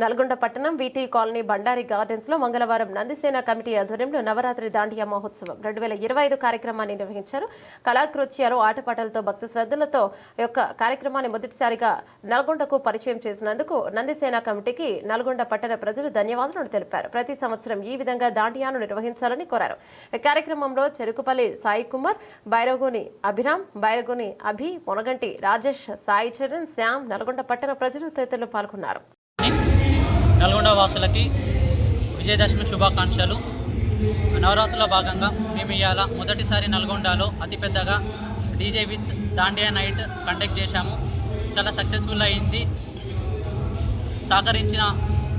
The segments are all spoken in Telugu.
నల్గొండ పట్టణం వీటీ కాలనీ బండారి గార్డెన్స్లో మంగళవారం నందిసేన కమిటీ ఆధ్వర్యంలో నవరాత్రి దాండియా మహోత్సవం. రెండు వేల ఇరవై ఐదు కార్యక్రమాన్ని నిర్వహించారు. కళాకృత్యాలు ఆటపాటలతో భక్తి శ్రద్ధలతో యొక్క కార్యక్రమాన్ని మొదటిసారిగా నల్గొండకు పరిచయం చేసినందుకు నందిసేన కమిటీకి నల్గొండ పట్టణ ప్రజలు ధన్యవాదాలు తెలిపారు. ప్రతి సంవత్సరం ఈ విధంగా దాండియాను నిర్వహించాలని కోరారు. ఈ కార్యక్రమంలో చెరుకుపల్లి సాయి కుమార్ బైరగోని అభిరామ్ బైరగోని అభి పొనగంటి రాజేష్ సాయి చరణ్ శ్యామ్ నల్గొండ పట్టణ ప్రజలు తదితరులు పాల్గొన్నారు. నల్గొండ వాసులకి విజయదశమి శుభాకాంక్షలు. నవరాత్రుల భాగంగా మేము ఇవాళ మొదటిసారి నల్గొండలో అతిపెద్దగా DJ with dandiya night conduct చేశాము. చాలా సక్సెస్ఫుల్ అయింది. సహకరించిన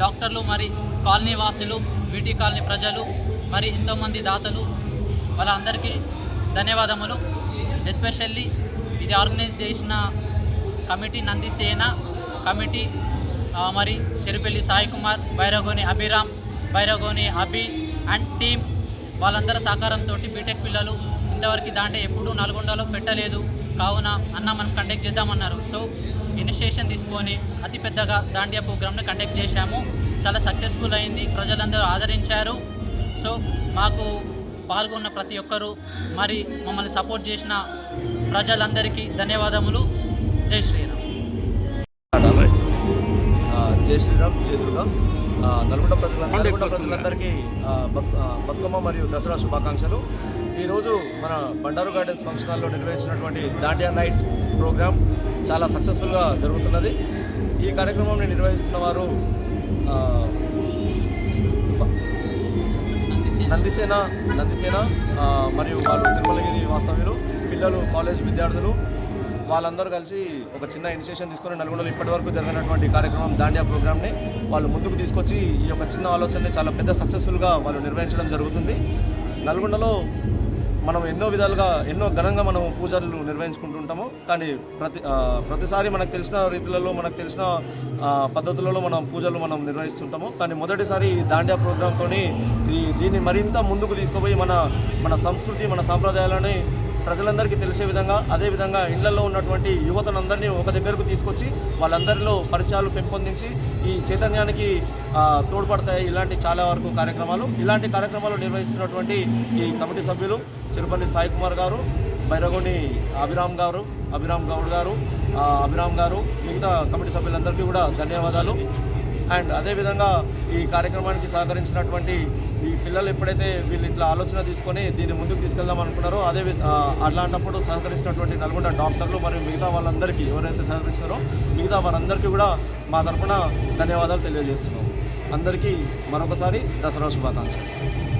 డాక్టర్లు మరి కాలనీ వాసులు వీటి కాలనీ ప్రజలు మరి ఎంతోమంది దాతలు వాళ్ళందరికీ ధన్యవాదములు. ఎస్పెషల్లీ ఇది ఆర్గనైజ్ చేసిన కమిటీ నందిసేన కమిటీ మరి చెరుపల్లి సాయి కుమార్ బైరగోని అభిరామ్ బైరగోని అభి అండ్ టీమ్ వాళ్ళందరి సహకారంతో బీటెక్ పిల్లలు ఇంతవరకు దాంట్లో ఎప్పుడూ నల్గొండలో పెట్టలేదు. కావున అన్న మనం కండక్ట్ చేద్దామన్నారు. సో ఇనిషియేషన్ తీసుకొని అతి పెద్దగా దాండియా ప్రోగ్రామ్ని కండక్ట్ చేశాము. చాలా సక్సెస్ఫుల్ అయింది. ప్రజలందరూ ఆదరించారు. సో మాకు పాల్గొన్న ప్రతి ఒక్కరూ మరి మమ్మల్ని సపోర్ట్ చేసిన ప్రజలందరికీ ధన్యవాదములు. జై శ్రీరామ్. జై శ్రీరామ్ ఆ, నల్గొండ ప్రజల నల్గొండ ప్రజలందరికీ బతుకమ్మ మరియు దసరా శుభాకాంక్షలు. ఈరోజు మన బండారు గార్డెన్స్ ఫంక్షన్ హాల్లో నిర్వహించినటువంటి దాండియా నైట్ ప్రోగ్రామ్ చాలా సక్సెస్ఫుల్గా జరుగుతున్నది. ఈ కార్యక్రమాన్ని నిర్వహిస్తున్న వారు నందిసేన నందిసేన మరియు వాళ్ళు తిరుమలగిరి వాస్తవ్యులు పిల్లలు కాలేజ్ విద్యార్థులు వాళ్ళందరూ కలిసి ఒక చిన్న ఇనిషియేషన్ తీసుకొని నల్గొండలో ఇప్పటివరకు జరిగినటువంటి కార్యక్రమం దాండియా ప్రోగ్రామ్ని వాళ్ళు ముందుకు తీసుకొచ్చి ఈ యొక్క చిన్న ఆలోచనని చాలా పెద్ద సక్సెస్ఫుల్గా వాళ్ళు నిర్వహించడం జరుగుతుంది. నల్గొండలో మనం ఎన్నో విధాలుగా ఎన్నో ఘనంగా మనం పూజలు నిర్వహించుకుంటుంటాము. కానీ ప్రతి ప్రతిసారి మనకు తెలిసిన రీతులలో మనకు తెలిసిన పద్ధతులలో మనం పూజలు మనం నిర్వహిస్తుంటాము. కానీ మొదటిసారి దాండియా ప్రోగ్రాంతో ఈ దీన్ని మరింత ముందుకు తీసుకుపోయి మన మన సంస్కృతి మన సాంప్రదాయాలని ప్రజలందరికీ తెలిసే విధంగా అదేవిధంగా ఇళ్ళలో ఉన్నటువంటి యువతనందరినీ ఒక దగ్గరకు తీసుకొచ్చి వాళ్ళందరిలో పరిచయాలు పెంపొందించి ఈ చైతన్యానికి తోడ్పడతాయి. ఇలాంటి చాలా వరకు కార్యక్రమాలు. ఇలాంటి కార్యక్రమాలు నిర్వహిస్తున్నటువంటి ఈ కమిటీ సభ్యులు చిరుపల్లి సాయి కుమార్ గారు బైరగోని అభిరామ్ గారు అభిరామ్ గౌడ్ గారు అభిరామ్ గారు మిగతా కమిటీ సభ్యులందరికీ కూడా ధన్యవాదాలు. అండ్ అదేవిధంగా ఈ కార్యక్రమానికి సహకరించినటువంటి ఈ పిల్లలు ఎప్పుడైతే వీళ్ళు ఇట్లా ఆలోచన తీసుకొని దీన్ని ముందుకు తీసుకెళ్దాం అనుకున్నారో అదే అలాంటప్పుడు అట్లాంటప్పుడు సహకరించినటువంటి నల్గొండ డాక్టర్లు మరియు మిగతా వాళ్ళందరికీ ఎవరైతే సహకరిస్తారో మిగతా వారందరికీ కూడా మా తరఫున ధన్యవాదాలు తెలియజేస్తున్నాం. అందరికీ మరొకసారి దసరా శుభాకాంక్షలు.